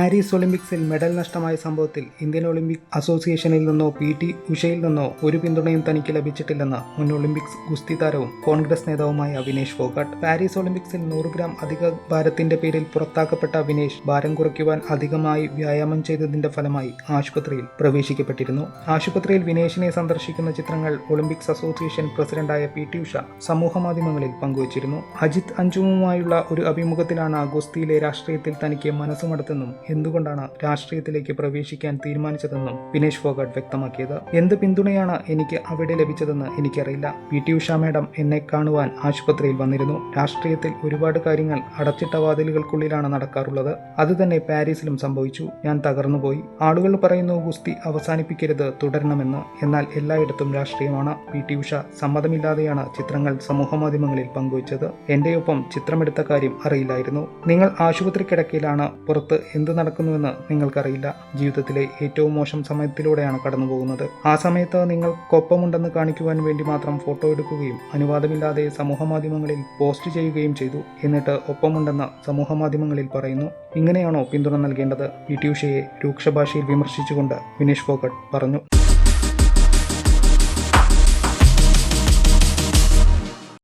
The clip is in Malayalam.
പാരീസ് ഒളിമ്പിക്സിൽ മെഡൽ നഷ്ടമായ സംഭവത്തിൽ ഇന്ത്യൻ ഒളിമ്പിക് അസോസിയേഷനിൽ നിന്നോ പി ടി ഉഷയിൽ നിന്നോ ഒരു പിന്തുണയും തനിക്ക് ലഭിച്ചിട്ടില്ലെന്ന് മുൻ ഒളിമ്പിക്സ് ഗുസ്തി താരവും കോൺഗ്രസ് നേതാവുമായ അവിനേഷ് ഫോഗട്ട്. പാരീസ് ഒളിമ്പിക്സിൽ നൂറ് ഗ്രാം അധിക ഭാരത്തിന്റെ പേരിൽ പുറത്താക്കപ്പെട്ട അവിനേഷ് ഭാരം കുറയ്ക്കുവാൻ അധികമായി വ്യായാമം ചെയ്തതിന്റെ ഫലമായി ആശുപത്രിയിൽ പ്രവേശിക്കപ്പെട്ടിരുന്നു. ആശുപത്രിയിൽ വിനേഷിനെ സന്ദർശിക്കുന്ന ചിത്രങ്ങൾ ഒളിമ്പിക്സ് അസോസിയേഷൻ പ്രസിഡന്റായ പി ടി ഉഷ സമൂഹമാധ്യമങ്ങളിൽ പങ്കുവച്ചിരുന്നു. അജിത് അഞ്ജുവുമായുള്ള ഒരു അഭിമുഖത്തിലാണ് ഗുസ്തിയിലെ രാഷ്ട്രീയത്തിൽ തനിക്ക് മനസ്സുമടുത്തെന്നും എന്തുകൊണ്ടാണ് രാഷ്ട്രീയത്തിലേക്ക് പ്രവേശിക്കാൻ തീരുമാനിച്ചതെന്നും വിനേഷ് ഫോഗട്ട് വ്യക്തമാക്കിയത്. എന്ത് പിന്തുണയാണ് എനിക്ക് അവിടെ ലഭിച്ചതെന്ന് എനിക്കറിയില്ല. P T. ഉഷ മാഡം എന്നെ കാണുവാൻ ആശുപത്രിയിൽ വന്നിരുന്നു. രാഷ്ട്രീയത്തിൽ ഒരുപാട് കാര്യങ്ങൾ അടച്ചിട്ട വാതിലുകൾക്കുള്ളിലാണ് നടക്കാറുള്ളത്. അതുതന്നെ പാരീസിലും സംഭവിച്ചു. ഞാൻ തകർന്നുപോയി. ആളുകൾ പറയുന്നു ഗുസ്തി അവസാനിപ്പിക്കരുത് തുടരണമെന്ന്. എന്നാൽ എല്ലായിടത്തും രാഷ്ട്രീയമാണ്. P T. ഉഷ സമ്മതമില്ലാതെയാണ് ചിത്രങ്ങൾ സമൂഹമാധ്യമങ്ങളിൽ പങ്കുവച്ചത്. എന്റെയൊപ്പം ചിത്രമെടുത്ത കാര്യം അറിയില്ലായിരുന്നു. നിങ്ങൾ ആശുപത്രി കിടക്കയിലാണ്. പുറത്ത് എന്ത് നടക്കുന്നുവെന്ന് നിങ്ങൾക്കറിയില്ല. ജീവിതത്തിലെ ഏറ്റവും മോശം സമയത്തിലൂടെയാണ് കടന്നുപോകുന്നത്. ആ സമയത്ത് നിങ്ങൾക്കൊപ്പമുണ്ടെന്ന് കാണിക്കുവാൻ വേണ്ടി മാത്രം ഫോട്ടോ എടുക്കുകയും അനുവാദമില്ലാതെ സമൂഹമാധ്യമങ്ങളിൽ പോസ്റ്റ് ചെയ്യുകയും ചെയ്തു. എന്നിട്ട് ഒപ്പമുണ്ടെന്ന് സമൂഹമാധ്യമങ്ങളിൽ പറയുന്നു. ഇങ്ങനെയാണോ പിന്തുണ നൽകേണ്ടത്? പി ട്യൂഷയെ രൂക്ഷഭാഷയിൽ രൂക്ഷ ഭാഷയിൽ വിമർശിച്ചുകൊണ്ട് വിനേഷ് ഫോഗട്ട് പറഞ്ഞു.